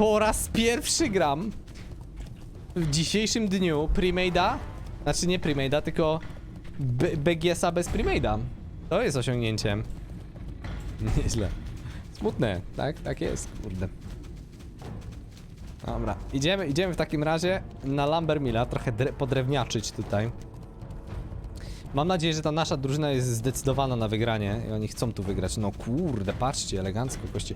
Po raz pierwszy gram w dzisiejszym dniu premade'a. Znaczy nie premade'a, tylko BGS-a bez premade'a. To jest osiągnięciem. Nieźle. Smutne, tak? Tak jest, kurde. Dobra, idziemy, idziemy w takim razie na Lambermilla, trochę dre- podrewniaczyć tutaj. Mam nadzieję, że ta nasza drużyna jest zdecydowana na wygranie i oni chcą tu wygrać. No kurde, patrzcie, elegancko kości.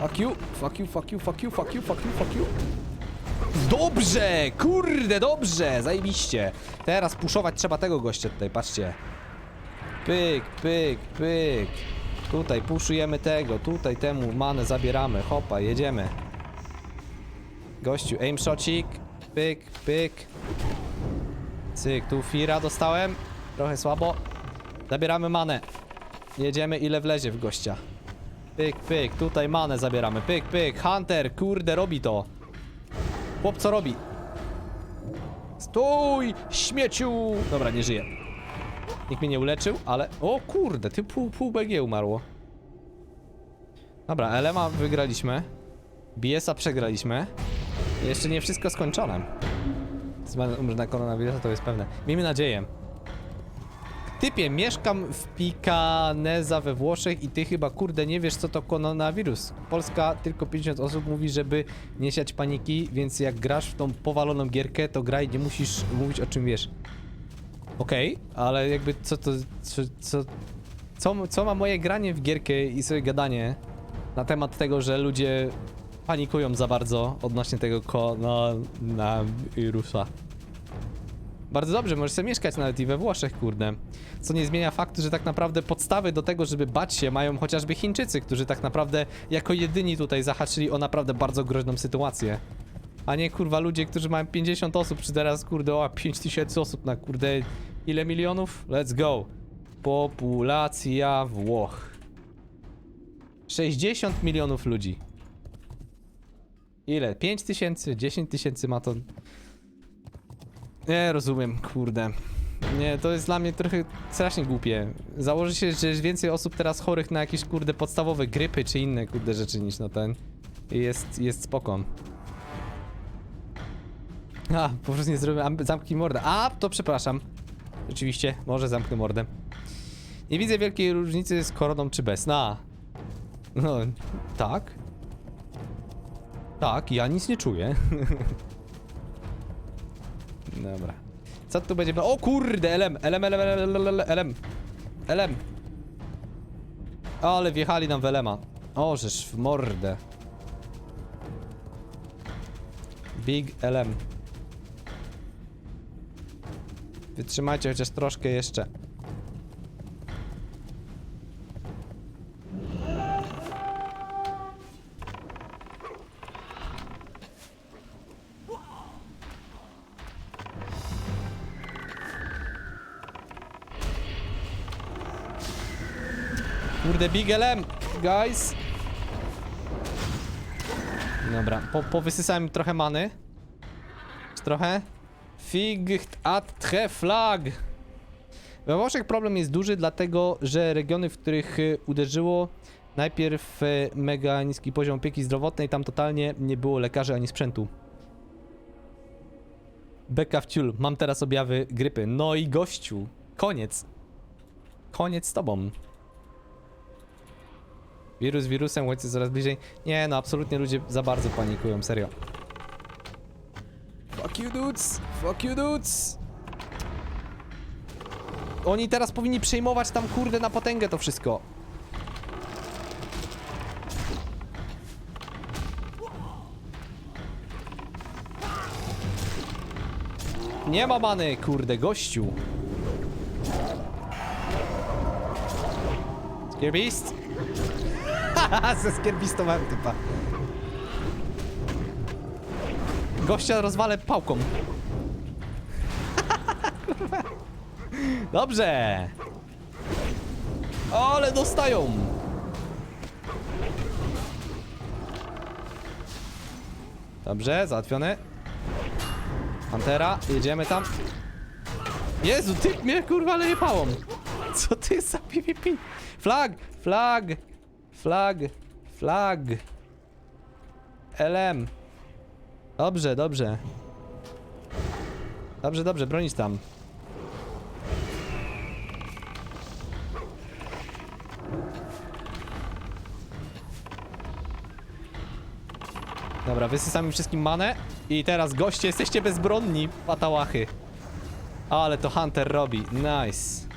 Fuck you, fuck you, fuck you, fuck you, fuck you, fuck you, fuck you. Dobrze, kurde, dobrze, zajebiście. Teraz puszować trzeba tego gościa tutaj, patrzcie. Pyk, pyk, pyk. Tutaj puszujemy tego, tutaj temu manę zabieramy, hopa, jedziemy. Gościu, aim shotcik, pyk, pyk. Cyk, tu Fira dostałem. Trochę słabo. Zabieramy manę. Jedziemy ile wlezie w gościa. Pyk, pyk, tutaj manę zabieramy. Pyk, pyk, Hunter, kurde, robi to. Chłop co robi? Stój, śmieciu! Dobra, nie żyje. Nikt mnie nie uleczył, ale... O kurde, ty pół, pół BG umarło. Dobra, Elema wygraliśmy. BS-a przegraliśmy. Jeszcze nie wszystko skończone. Zmarł umrze na koronawirusa, to jest pewne. Miejmy nadzieję. Typie, mieszkam w Picaneza we Włoszech i ty chyba kurde nie wiesz co to koronawirus. Polska tylko 50 osób mówi, żeby nie siać paniki, więc jak grasz w tą powaloną gierkę, to graj, nie musisz mówić o czym wiesz. Okej, ale jakby co to, co, co, co, co ma moje granie w gierkę i sobie gadanie na temat tego, że ludzie panikują za bardzo odnośnie tego koronawirusa. Bardzo dobrze, możesz sobie mieszkać nawet i we Włoszech, kurde. Co nie zmienia faktu, że tak naprawdę podstawy do tego, żeby bać się, mają chociażby Chińczycy, którzy tak naprawdę jako jedyni tutaj zahaczyli o naprawdę bardzo groźną sytuację. A nie kurwa ludzie, którzy mają 50 osób, czy teraz kurde o 5000 osób na kurde ile milionów? Let's go. Populacja Włoch. 60 milionów ludzi. Ile? 5 tysięcy? 10 tysięcy ma to. Nie rozumiem, kurde. Nie, to jest dla mnie trochę strasznie głupie. Założy się, że jest więcej osób teraz chorych na jakieś kurde podstawowe grypy czy inne kurde rzeczy niż na ten. Jest, jest spoko. A, po prostu nie zrobię amb- zamknij mordę. A, to przepraszam. Rzeczywiście, może zamknę mordę. Nie widzę wielkiej różnicy z koroną czy bez. No. No, tak. Tak, ja nic nie czuję. Dobra. Co tu będzie? O kurde, LM, LM, LM, LM, LM, LM. Ale wjechali nam w LM-a. O, żeż w mordę. Big LM. Wytrzymajcie chociaż troszkę jeszcze. Kurde, Big LM, guys. Dobra, po, powysysałem trochę many. Trochę? Ficht at tre flag. We Włoszech problem jest duży, dlatego że regiony, w których y, uderzyło najpierw y, mega niski poziom opieki zdrowotnej, tam totalnie nie było lekarzy ani sprzętu. Beka w ciul, mam teraz objawy grypy. No i gościu, koniec. Koniec z tobą. Wirus wirusem, ojciec coraz bliżej. Nie, no absolutnie ludzie za bardzo panikują, serio. Fuck you dudes! Fuck you dudes! Oni teraz powinni przejmować tam kurde na potęgę to wszystko. Nie ma many, kurde, gościu. Scare Beast? Haha, ze skierbistowałem typa. Gościa rozwalę pałką. Dobrze. Ale dostają. Dobrze, załatwiony. Pantera, jedziemy tam. Jezu, ty mnie kurwa leje pałą. Co ty za PvP? Flag, flag, flag, flag. LM. Dobrze, dobrze. Dobrze, dobrze, bronić tam. Dobra, wysysamy wszystkim manę i teraz goście, jesteście bezbronni, patałachy. Ale to Hunter robi, nice.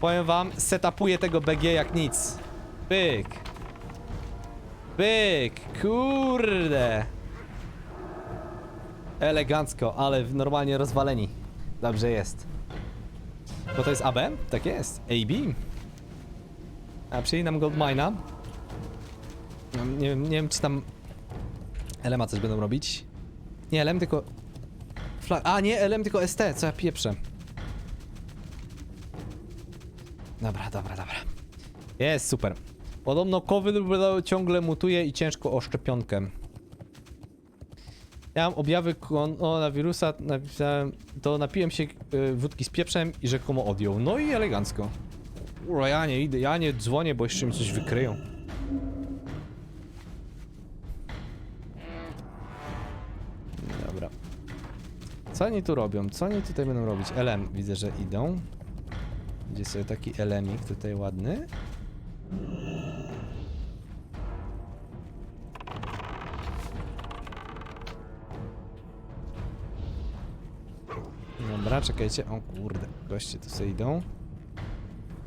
Powiem wam, setupuję tego BG jak nic. Pyk. Pyk, kurde. Elegancko, ale normalnie rozwaleni. Dobrze jest. Bo to jest AB? Tak jest. AB. A przyjęli nam Goldmina. No, nie, wiem, nie wiem, czy tam Elema coś będą robić. Nie, LM tylko... Flag... A, nie, LM tylko ST, co ja pieprzę. Dobra, dobra, dobra. Jest, super. Podobno COVID ciągle mutuje i ciężko o szczepionkę. Mam objawy koronawirusa, napisałem, to napiłem się y, wódki z pieprzem i rzekomo odjął. No i elegancko. Ura, ja nie idę, ja nie dzwonię, bo jeszcze mi coś wykryją. Dobra. Co oni tu robią? Co oni tutaj będą robić? LM, widzę, że idą. Będzie sobie taki elemik tutaj ładny. Dobra, czekajcie. O kurde, goście tu sobie idą.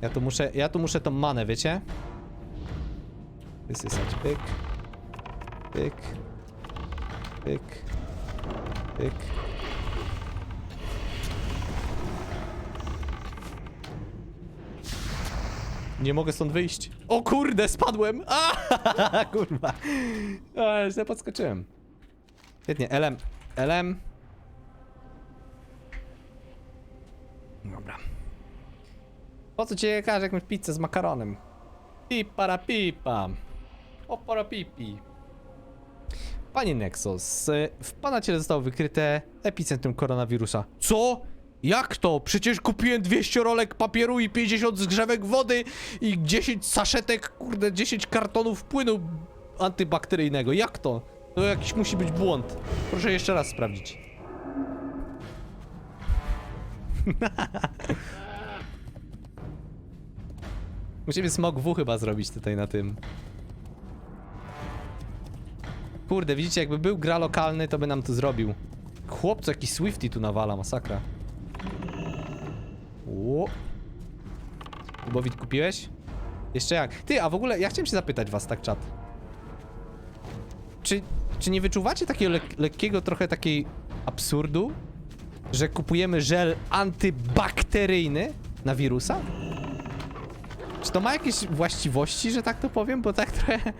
Ja tu muszę, ja tu muszę tą manę, wiecie? Wysysać, pyk. Pyk. Pyk. Pyk. Nie mogę stąd wyjść. O kurde, spadłem! A, kurwa. O, źle podskoczyłem. Świetnie, LM. LM. Dobra. Po co cię każe jakąś pizzę z makaronem? Pipara pipa. Opora pipi. Panie Nexus, y, w pana ciele zostało wykryte epicentrum koronawirusa. Co? Jak to? Przecież kupiłem 200 rolek papieru i 50 zgrzewek wody i 10 saszetek, kurde, 10 kartonów płynu antybakteryjnego. Jak to? To jakiś musi być błąd. Proszę jeszcze raz sprawdzić. Musimy smog W chyba zrobić tutaj na tym. Kurde, widzicie, jakby był gra lokalny, to by nam to zrobił. Chłopco, jakiś Swifty tu nawala, masakra. Ło. Kubowit kupiłeś? Jeszcze jak? Ty, a w ogóle, ja chciałem się zapytać was, tak czat. Czy, czy nie wyczuwacie takiego lek lekkiego trochę takiej absurdu? Że kupujemy żel antybakteryjny na wirusa? Czy to ma jakieś właściwości, że tak to powiem? Bo tak trochę,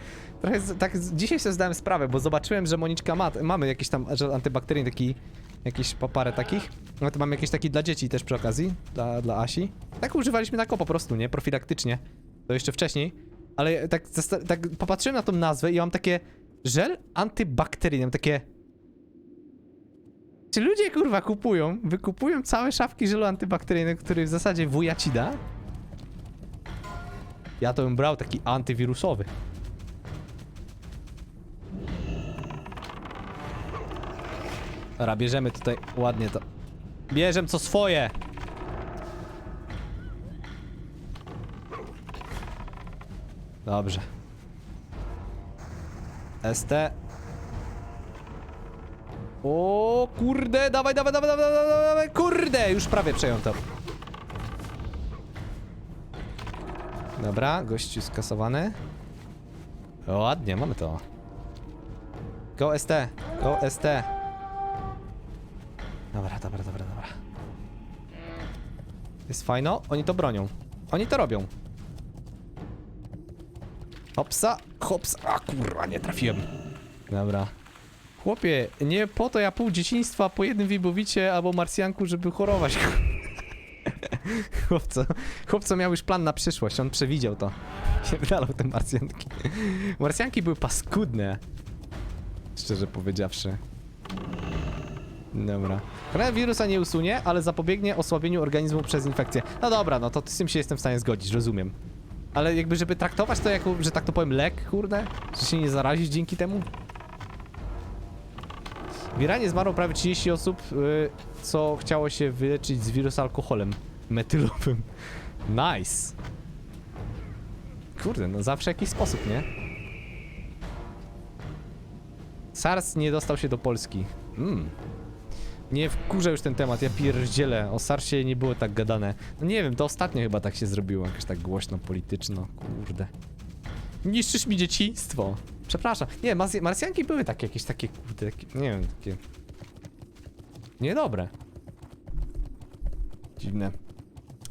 trochę tak dzisiaj sobie zdałem sprawę, bo zobaczyłem, że Moniczka ma, mamy jakiś tam żel antybakteryjny, taki, jakiś pa- parę takich. No to mamy jakieś taki dla dzieci też przy okazji, dla, dla Asi. Tak używaliśmy tak o po prostu, nie? Profilaktycznie. To jeszcze wcześniej. Ale tak, tak popatrzyłem na tą nazwę i mam takie żel antybakteryjny, mam takie... Czy ludzie kurwa kupują, wykupują całe szafki żelu antybakteryjnego, który w zasadzie wuja ci da? Ja to bym brał taki antywirusowy. Dobra, bierzemy tutaj ładnie to. Bierzem co swoje. Dobrze. ST. O kurde, dawaj, dawaj, dawaj, dawaj, dawaj, dawaj, kurde, już prawie przejął to. Dobra, gościu skasowany. Ładnie, mamy to. Go ST, go ST. Dobra, dobra, dobra, dobra. Jest fajno, oni to bronią. Oni to robią. Hopsa, hops, a kurwa, nie trafiłem. Dobra. Chłopie, nie po to ja pół dzieciństwa po jednym wibowicie albo marsjanku, żeby chorować. Chłopco, chłopco miał już plan na przyszłość, on przewidział to. Nie wydalał te marsjanki. Marsjanki były paskudne. Szczerze powiedziawszy. Dobra. Koronawirusa nie usunie, ale zapobiegnie osłabieniu organizmu przez infekcję. No dobra, no to z tym się jestem w stanie zgodzić, rozumiem. Ale jakby, żeby traktować to jako, że tak to powiem, lek, kurde? Że się nie zarazić dzięki temu? W Iranie zmarło prawie 30 osób, y, co chciało się wyleczyć z wirusa alkoholem metylowym. Nice. Kurde, no zawsze jakiś sposób, nie? SARS nie dostał się do Polski. Mm. Nie wkurzę już ten temat, ja pierdzielę. O SARSie nie było tak gadane. No nie wiem, to ostatnio chyba tak się zrobiło, jakoś tak głośno, polityczno, kurde. Niszczysz mi dzieciństwo. Przepraszam. Nie, Mars Marsjanki były takie, jakieś takie, kurde, takie, nie wiem, takie... Niedobre. Dziwne.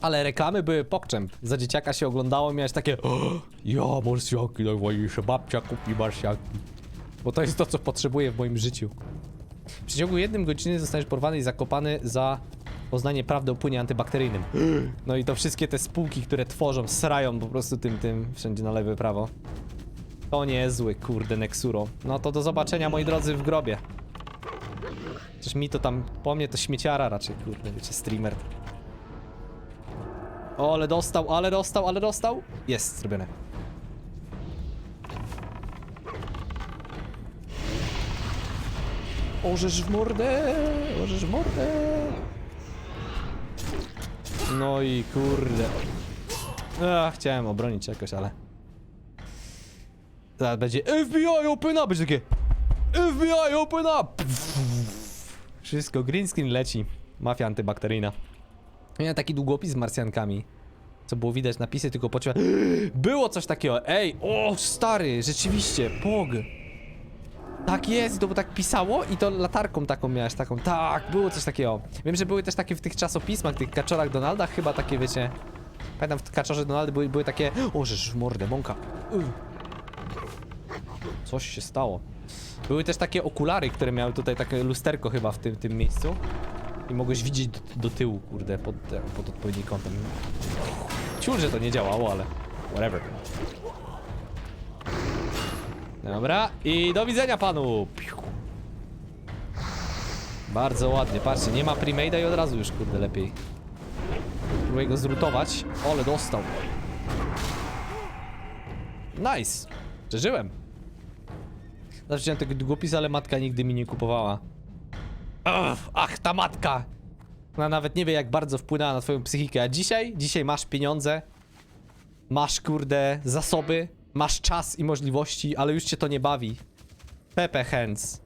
Ale reklamy były pokczem. Za dzieciaka się oglądało, miałeś takie o, Ja, marsjanki, najważniejsze, babcia kupi marsjanki. Bo to jest to, co potrzebuję w moim życiu. W przeciągu jednym godziny zostaniesz porwany i zakopany za poznanie prawdy o płynie antybakteryjnym. No i to wszystkie te spółki, które tworzą, srają po prostu tym, tym wszędzie na lewe, prawo. To niezły, kurde, Nexuro. No to do zobaczenia, moi drodzy, w grobie. Przecież mi to tam, po mnie to śmieciara raczej, kurde, wiecie, streamer. O, ale dostał, ale dostał, ale dostał. Jest, zrobione. Orzesz w mordę, orzesz w mordę. No i kurde. Ach, chciałem obronić jakoś, ale... Zaraz będzie FBI open up, będzie takie... FBI open up! Wszystko, green screen leci. Mafia antybakteryjna. Miałem taki długopis z marsjankami. Co było widać napisy, tylko poczułem. Było coś takiego. Ej, o stary, rzeczywiście, pog. Tak jest, to bo tak pisało i to latarką taką miałeś, taką. Tak, było coś takiego. Wiem, że były też takie w tych czasopismach, tych kaczorach Donalda, chyba takie, wiecie. Pamiętam, w kaczorze Donaldy były, były takie. O, żeż w mordę, mąka. Coś się stało. Były też takie okulary, które miały tutaj takie lusterko chyba w tym, tym miejscu. I mogłeś widzieć do, do tyłu, kurde, pod, pod odpowiednim kątem. Ciul, że to nie działało, ale whatever. Dobra, i do widzenia panu! Bardzo ładnie, patrzcie, nie ma premade'a i od razu już, kurde, lepiej. Próbuję go zrutować. Ole, dostał. Nice! Przeżyłem. Zawsze chciałem tego długopis, ale matka nigdy mi nie kupowała. Ach, ach, ta matka! Ona nawet nie wie, jak bardzo wpłynęła na twoją psychikę. A dzisiaj? Dzisiaj masz pieniądze, masz, kurde, zasoby, masz czas i możliwości, ale już cię to nie bawi. Pepe Hands.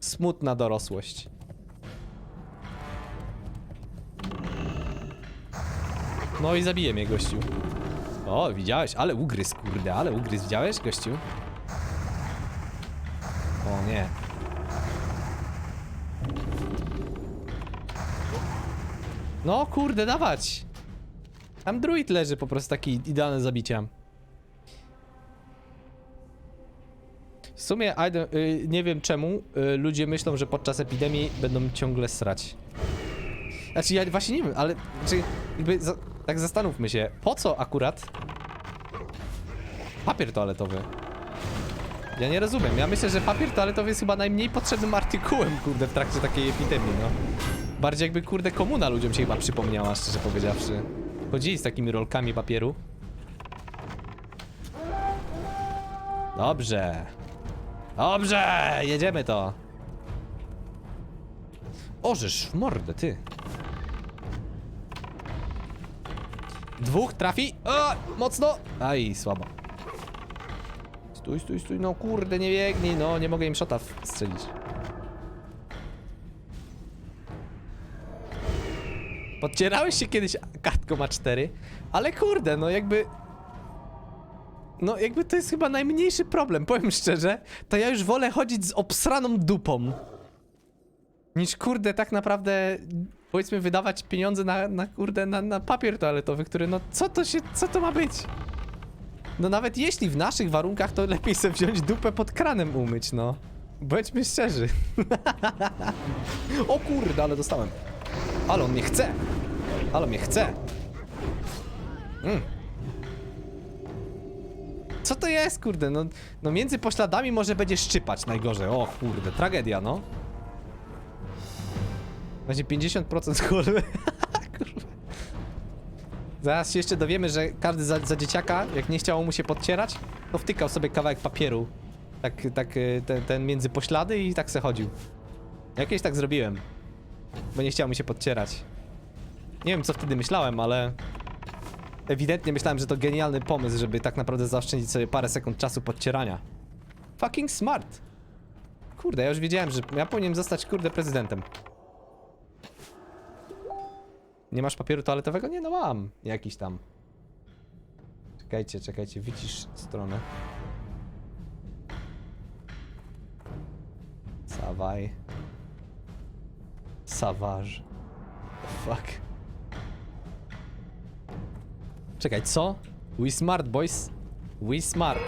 Smutna dorosłość. No i zabiję mnie, gościu. O, widziałeś? Ale ugryz, kurde, ale ugryz. Widziałeś, gościu? O nie. No kurde, dawać! Tam druid leży po prostu taki idealny zabicia. Sumie y, nie wiem czemu y, ludzie myślą, że podczas epidemii będą ciągle srać. Znaczy ja właśnie nie wiem, ale czy jakby za, tak zastanówmy się, po co akurat papier toaletowy? Ja nie rozumiem. Ja myślę, że papier toaletowy jest chyba najmniej potrzebnym artykułem, kurde, w trakcie takiej epidemii, no. Bardziej jakby, kurde, komuna ludziom się chyba przypomniała, szczerze powiedziawszy. Chodzili z takimi rolkami papieru. Dobrze. Dobrze, jedziemy to. Orzesz mordę, ty. Dwóch trafi. O, mocno. Aj, słabo. Stój, stój, stój, no kurde, nie biegnij, no, nie mogę im shota strzelić. Podcierałeś się kiedyś kartką A4, ale kurde, no jakby... No jakby to jest chyba najmniejszy problem, powiem szczerze, to ja już wolę chodzić z obsraną dupą. Niż kurde tak naprawdę, powiedzmy wydawać pieniądze na, na kurde, na, na papier toaletowy, który no co to się, co to ma być? No nawet jeśli w naszych warunkach, to lepiej sobie wziąć dupę pod kranem umyć, no. Bądźmy szczerzy. o kurde, ale dostałem. Ale on mnie chce. Ale mnie chce. Mm. Co to jest, kurde? No, no między pośladami może będzie szczypać najgorzej. O kurde, tragedia, no. Będzie 50% kurwy. Kurwa. Zaraz się jeszcze dowiemy, że każdy za, za dzieciaka, jak nie chciało mu się podcierać, to wtykał sobie kawałek papieru. Tak, tak, y, ten, ten między poślady i tak se chodził. Jakieś tak zrobiłem. Bo nie chciało mi się podcierać. Nie wiem, co wtedy myślałem, ale... Ewidentnie myślałem, że to genialny pomysł, żeby tak naprawdę zaoszczędzić sobie parę sekund czasu podcierania. Fucking smart. Kurde, ja już wiedziałem, że ja powinienem zostać, kurde, prezydentem. Nie masz papieru toaletowego? Nie, no mam. Jakiś tam. Czekajcie, czekajcie, wycisz stronę. Sawaj. Savage. Fuck. Czekaj, co? We smart, boys. We smart.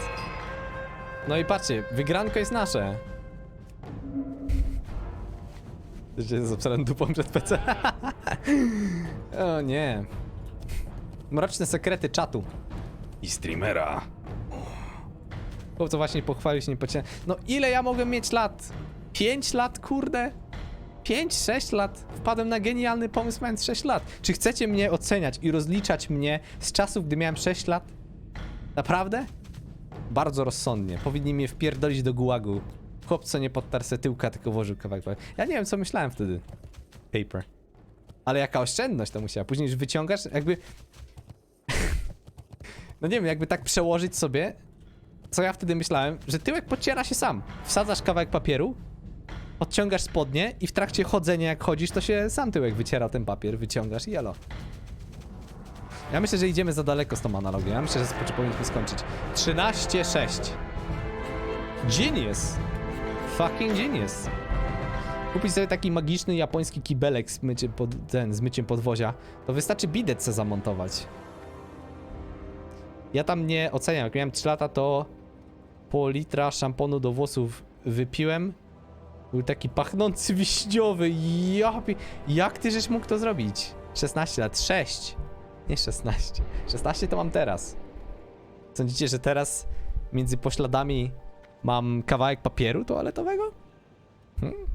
No i patrzcie, wygranko jest nasze. Że z obsranym dupą przed PC. o nie. Mroczne sekrety czatu. I streamera. Chłopco właśnie pochwalił się nie pocię. No ile ja mogę mieć lat? 5 lat, kurde? 5-6 lat. Wpadłem na genialny pomysł mając 6 lat. Czy chcecie mnie oceniać i rozliczać mnie z czasów, gdy miałem 6 lat? Naprawdę? Bardzo rozsądnie. Powinni mnie wpierdolić do gułagu. Chłopco nie podtarł se tyłka, tylko włożył kawałek. Ja nie wiem, co myślałem wtedy. Paper. Ale jaka oszczędność to musiała. Później już wyciągasz, jakby... no nie wiem, jakby tak przełożyć sobie, co ja wtedy myślałem, że tyłek podciera się sam. Wsadzasz kawałek papieru, odciągasz spodnie i w trakcie chodzenia, jak chodzisz, to się sam tyłek wyciera ten papier, wyciągasz i jelo. Ja myślę, że idziemy za daleko z tą analogią. Ja myślę, że powinniśmy skończyć. 13-6. Genius. Fucking genius. Kupić sobie taki magiczny japoński kibelek z myciem, pod, ten, z myciem podwozia, to wystarczy bidet zamontować. Ja tam nie oceniam. Jak miałem 3 lata, to pół litra szamponu do włosów wypiłem. Był taki pachnący wiśniowy. Jak ty żeś mógł to zrobić? 16 lat, 6. Nie 16. 16 to mam teraz. Sądzicie, że teraz między pośladami mam kawałek papieru toaletowego? Hmm?